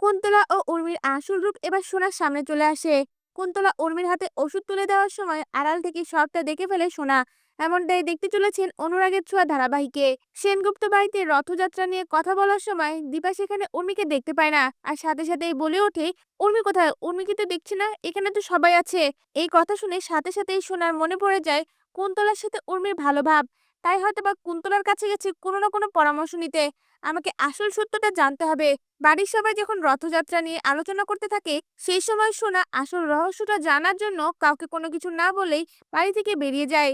কুন্তলা ও উর্মির আসল রূপ এবার সোনার সামনে চলে আসে। কুন্তলা উর্মির হাতে ওষুধ তুলে দেওয়ার সময় আড়াল থেকে সবটা দেখে ফেলে সোনা। এমনটাই দেখতে চলেছেন অনুরাগের ছোঁয়া ধারাবাহিকে। সেনগুপ্ত বাড়িতে রথযাত্রা নিয়ে কথা বলার সময় দীপা সেখানে উর্মিকে দেখতে পায় না। আর সাথে সাথে বলে ওঠে, উর্মি কোথায়? উর্মিকে তো দেখছি না? এখানে তো সবাই আছে। এই কথা শুনে সাথে সাথেই সোনার মনে পড়ে যায় কুন্তলার সাথে উর্মির ভালো ভাব। তাই হয়তো বা কুন্তলার কাছে গেছে, কোনো না কোনো পরামর্শ নিতে। আমাকে আসল সত্যটা জানতে হবে। বাড়ির সবাই যখন রথযাত্রা নিয়ে আলোচনা করতে থাকে, সেই সময় সোনা আসল রহস্যটা জানার জন্য কাউকে কোনো কিছু না বলেই বাড়ি থেকে বেরিয়ে যায়।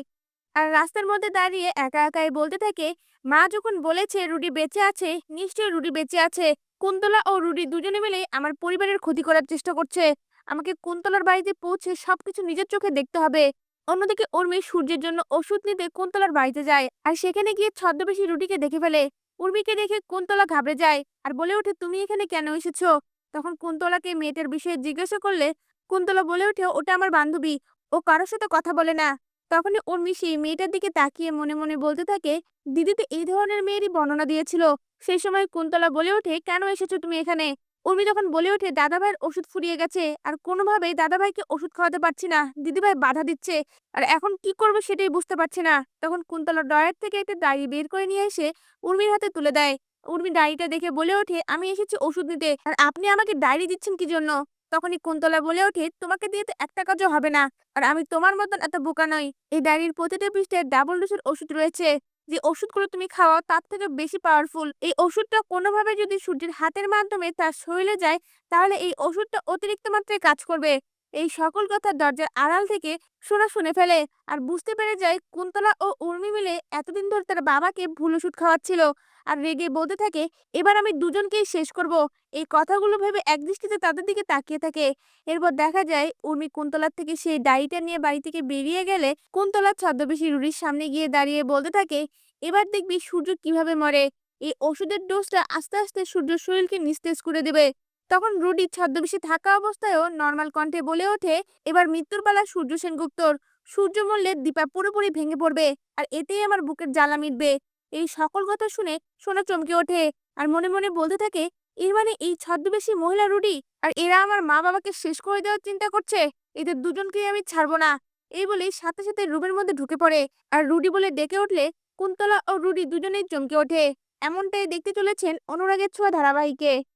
আর রাস্তার মধ্যে দাঁড়িয়ে একা একাই বলতে থাকে, মা যখন বলেছে রুডি বেঁচে আছে, নিশ্চয়ই রুডি বেঁচে আছে। কুন্তলা ও রুডি দুজনে মিলে আমার পরিবারের ক্ষতি করার চেষ্টা করছে। আমাকে কুন্তলার বাড়িতে পৌঁছে সবকিছু নিজের চোখে দেখতে হবে। অন্যদিকে উর্মি সূর্যের জন্য ওষুধ নিতে কুন্তলার বাড়িতে যায় আর সেখানে গিয়ে ছদ্মবেশী রুটিকে দেখে ফেলে। উর্মিকে দেখে কুন্তলা ঘাবড়ে যায় আর বলে ওঠে, তুমি এখানে কেন এসেছ? তখন কুন্তলাকে মেয়েটার বিষয়ে জিজ্ঞাসা করলে, কুন্তলা বলে ওঠে, ওটা আমার বান্ধবী। ও কারোর সাথে কথা বলে না। তখনই উর্মি সেই মেয়েটার দিকে তাকিয়ে মনে মনে বলতে থাকে, দিদি তো এই ধরনের মেয়েরই বর্ণনা দিয়েছিল। সেই সময় কুন্তলা বলে ওঠে, কেন এসেছ তুমি এখানে? উর্মি যখন বলে ওঠে, দাদাভাইয়ের ওষুধ ফুরিয়ে গেছে, আর কোনোভাবেই দাদাভাইকে ওষুধ খাওয়াতে পারছি না। দিদিভাই বাধা দিচ্ছে, আর এখন কি করবে সেটাই বুঝতে পারছি না। তখন কুন্তলা ডয়ার থেকে একটা ডায়েরি বের করে নিয়ে এসে উর্মির হাতে তুলে দেয়। উর্মি ডায়েরিটা দেখে বলে ওঠে, আমি এসেছি ওষুধ নিতে, আর আপনি আমাকে ডায়েরি দিচ্ছেন কি জন্য? তখনই কুন্তলা বলে ওঠে, তোমাকে দিয়ে তো একটা কাজও হবে না, আর আমি তোমার মতন এত বোকা নই। এই ডায়েরির প্রতিটা পৃষ্ঠায় ডাবল ডোজের ওষুধ রয়েছে। যে ওষুধগুলো তুমি খাওয়াও, তার থেকে বেশি পাওয়ারফুল এই ওষুধটা কোনোভাবে যদি সূর্যের হাতের মাধ্যমে তার শরীরে যায়, তাহলে এই ওষুধটা অতিরিক্ত মাত্রায় কাজ করবে। এই সকল কথা দরজার আড়াল থেকে সোনা শুনে ফেলে আর বুঝতে পেরে যায় কুন্তলা ও উর্মি মিলে এতদিন ধরে তার বাবাকে ভুল ওষুধ খাওয়াচ্ছিল। আর রেগে বলতে থাকে, এবার আমি দুজনকেই শেষ করব। এই কথাগুলো ভেবে একদৃষ্টিতে তাদের দিকে তাকিয়ে থাকে। এরপর দেখা যায়, উর্মি কুন্তলার থেকে সেই ডায়েরিটা নিয়ে বাড়ি থেকে বেরিয়ে গেলে কুন্তলার ছদ্মবেশী রুড়ির সামনে গিয়ে দাঁড়িয়ে বলতে থাকে, এবার দেখবি সূর্য কীভাবে মরে। এই ওষুধের ডোজটা আস্তে আস্তে সূর্য শরীরকে নিস্তেজ করে দেবে। তখন রুডি ছদ্মবেশী থাকা অবস্থায়ও নর্মাল কণ্ঠে বলে ওঠে, এবার মৃত্যুর বেলা সূর্য সেনগুপ্তর। সূর্য দীপা পুরোপুরি ভেঙে পড়বে, আর এতেই আমার বুকের জ্বালা মিটবে। এই সকল কথা শুনে সোনা চমকে ওঠে আর মনে মনে বলতে থাকে, এর মানে এই ছদ্মবেশী মহিলা রুডি? আর এরা আমার মা বাবাকে শেষ করে দেওয়ার চিন্তা করছে? এদের দুজনকেই আমি ছাড়বো না। এই বলেই সাথে সাথে রুমের মধ্যে ঢুকে পড়ে আর রুডি বলে ডেকে উঠলে কুন্তলা ও রুডি দুজনেই চমকে ওঠে। এমনটাই দেখতে চলেছেন অনুরাগের ছোঁয়া ধারাবাহিকে।